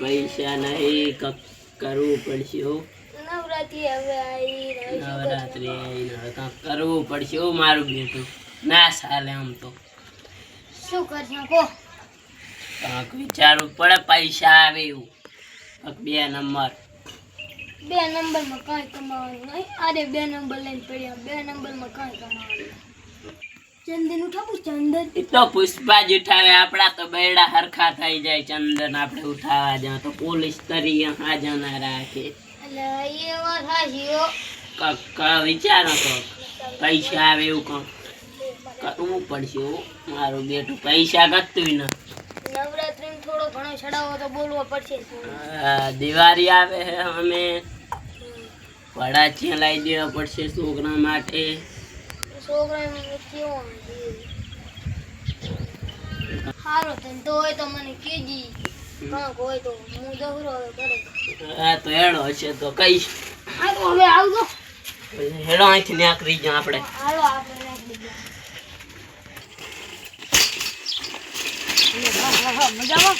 પૈસા નહીં કક કરવું પડશે નવરાત્રી હવે આવી નવરાત્રી કાંક કરવું પડશે હો મારું બેટું. ના ચાલે આમ તો. શું કરશો કો કાંક વિચારવું પડે પૈસા આવે એવું. બે નંબર. બે નંબરમાં કાંઈ કમાવાનું નહીં. અરે બે નંબર લઈને પડ્યા બે નંબરમાં કાંઈ કમાવાનું ચંદન ઉઠાવું ચંદન. એ તો પુષ્પા જ ઉઠાવે. આપણા તો બેડા હરખા થઈ જાય. ચંદન આપણે ઉઠાવા જાવ. તો પોલીસ તરી હાજર ના રાખે. એ વાત હો. વિચારો તો. પૈસા આવે એવું કોણ? કરવું પડશે મારું બેટું પૈસા ગતું ન. નવરાત્રીમાં થોડો ઘણો ચડાવો તો બોલવો પડશે. દિવાળી આવે અમે. વડાચિયા લાવી દેવા પડશે છોકરા માટે. છોકરા કેવો સારો ધંધો હોય તો મને કહેજી. કાંક હોય તો હું દોરો હવે હા તો હેડો હશે તો કહીશ હાલો હવે આવજો હેડો અહીંથી નીકળી જાઓ આપણે. હાલો આપણે રાખી મજામાં?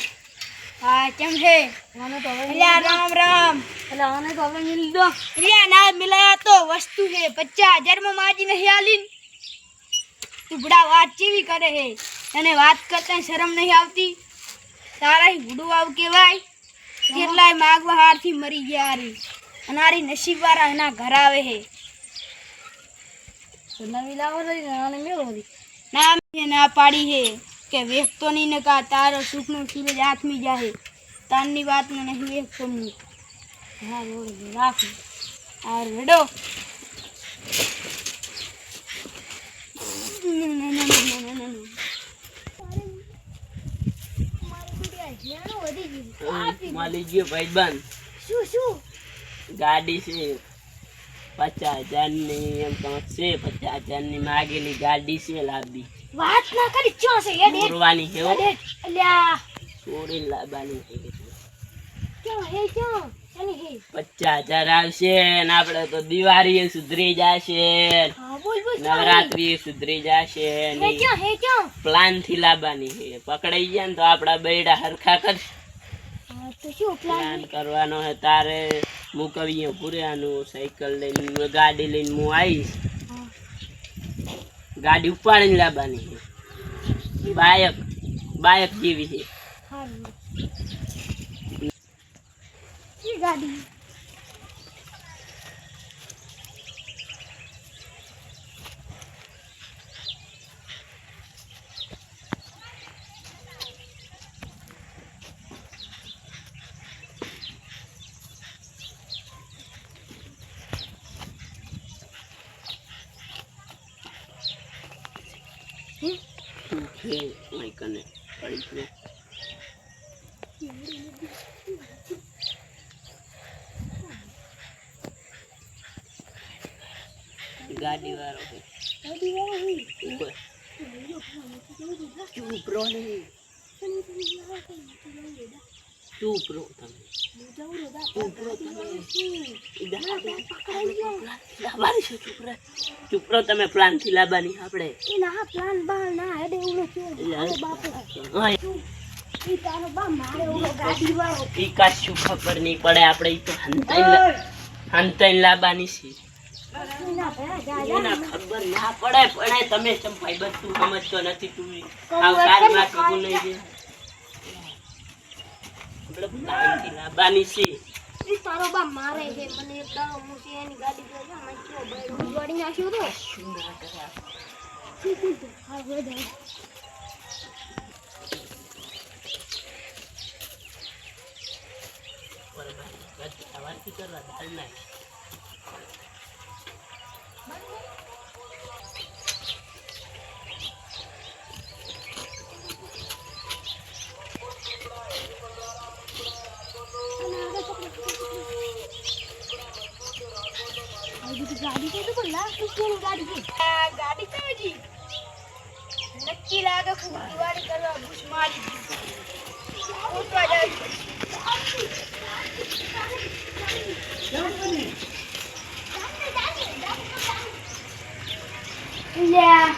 હા કેમ છે? મને તો હવે રામ રામ. એટલે મને તો હવે મિલ દો ના મિલાયા તો વસ્તુ છે. પચાસ હજારમાં માજી નહીં આલી બડા વાત ચીવી કરે હે? તને વાત કરતા શરમ નહીં આવતી? તારા હુડું આવ કહેવાય? કેટલાય માગવા હારથી મરી ગયા હારી અને હારી નસીબ વાળા એના ઘર આવે હે. નવી લાવો મેળવો ના ના પાડી હે કે વેચતો નહીં ને કા તારો સુખનો સૂરજ હાથમી જાહે. તારની વાતને નહીં વેચતો નહીં હા બોલ રાખ. આ રેડો મળી ગયો ભાઈબંધ. શું શું ગાડી છે. પચાસ હજારની એમ છે. પચાસ હજારની માગેલી ગાડી છે લાવવી વાત ના કરી ચો છે ચોરવાની ચોરીને લાવવાની છે. હે પચાસ હજાર આવશે ને આપણે તો દિવાળી સુધરી જશે. હા હે? નવરાત્રી સુધરી જશે હે હે પ્લાનથી લાવવાની છે. પકડાઈ ગયા ને તો આપડા બેડા હરખા કરશે. હા પ્લાન કરવાનો છે તારે. હું કવીએ પૂરેવાનું સાયકલ લઈને ગાડી લઈને હું આવીશ. ગાડી ઉપાડીને લાવવાની છે. બાયક બાયક જેવી છે હારું ઈ ગાડી શું છે મારી કને પડી ગયું. ગાડી વાળો. ગાડી વાળો ચૂપ રહો ને ચૂપ રહો તમે. ચૂપ રહો તમે. ઈ ગાડી લાવવાની છે ચૂપ રહો તમે પ્લાનથી લાવવાની આપણે. એના હા પ્લાન બહાર ના હેડે ઉલો બાપુ ઈ ખબર નહીં પડે આપણે. તો હંતાઈ હંતાઈ લાવવાની છે. ખબર ના પડે પણ તમે ચમ બધું સમજતો નથી તું. આવ કારમાં કીધું નહીં છે આપણે પ્લાનથી લાવવાની છે. તારો બા મારે છે મને એક દાડો હું છે એની ગાડી જોઈ જા મને કયો ભાઈ ઉડવાડી નાખ્યો તો? શું ના કર્યા. હા બધા કરવા દાલ નાખ. ગાડી છે તો લાખ રૂપિયાની ગાડી છે આ ગાડી છે હજી. નક્કી લાગે કે દિવાળી કરવા ઘૂસ મારી દીધી. Yeah.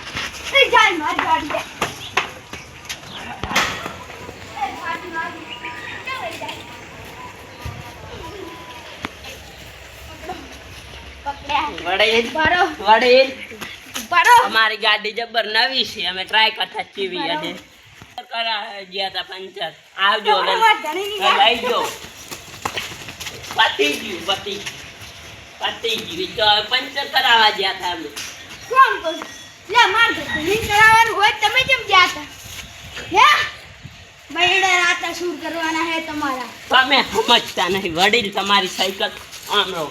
They died my body. અમારી જબર નવી છે. અમે ટ્રાય કરતા ચીવી અને ગયા પંચર. આવજો લઈ ગયું પતી. પતી ગયું. પંચર કરાવવા ગયા હતા અમે. કોણ કોણ લે માર ધણી કરાવવાનું હોય તમે કેમ ગયા હતા? હે? બૈડા રાતા શૂર કરવાના હે તમારા? તમે સમજતા નહીં વડીલ તમારી સાયકલ સાંભળો.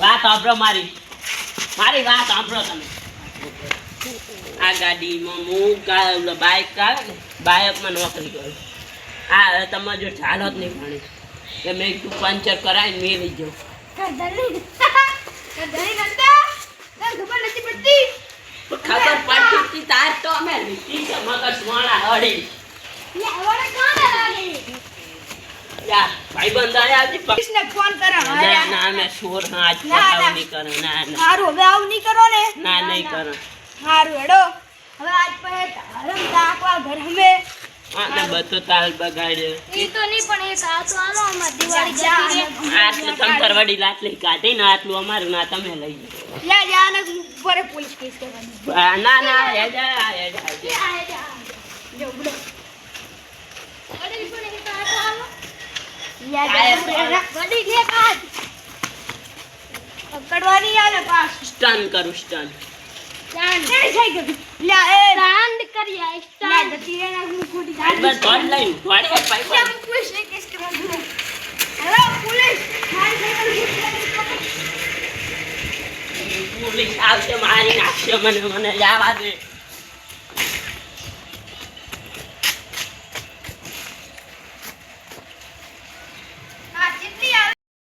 વાત સાંભળો મારી. મારી વાત સાંભળો તમે. આ ગાડીમાં હું બાઇક આવે ને બાઇકમાં નોકરી કરું. આ તમે જો ચાલો જ નહીં ભણી. કે મેં તું પંચર કરાવીને જાઉં. ધણી નતા તને ખબર નથી પડતી. ખબર પડતી તાર તો અમે લીધી છે મગજ વાળા હળી. લે હવે કાને લાગે યાર ભાઈબંધ આયા છે ફોન કરો ના ના અમે સોર હાથ ના, ના. નહીં કરો ના ના. હારું હવે આવું નહીં કરો ને. ના નહીં કરો. હારું હેડો. હવે આજ પહે હરમ તાકવા ઘર હમે. આને બધો તાલ બગાડ્યો ઈ તો નહીં પણ એક આ તો આનો અમાર દિવાળી જતી આટલું તમતર વડી લાટલી કાઢી ને આટલું અમારું ના તમે લઈ જાઓ યા જાને ઉપર પોલીસ કેસ કરવાની આ ના ના હેજા હેજા હેજા. યા યા જો બડો અરે પણ એ તો આ તો આનો યા જા ગડી લે કાજ પકડવાની આવે પાસ સ્ટન કરું સ્ટન ચાંદ નહીં થઈ ગયું લે એ ચાંદ કર્યા સ્ટાર જતી રે ના હું ખોટી બસ દોડ લઈને દોડે પાઇપ પોલીસ ને કેસ કરવાનું હેલો પોલીસ મારી સાયકલ પોલીસ આવશે મારી નાખશે મને મને જવા દે.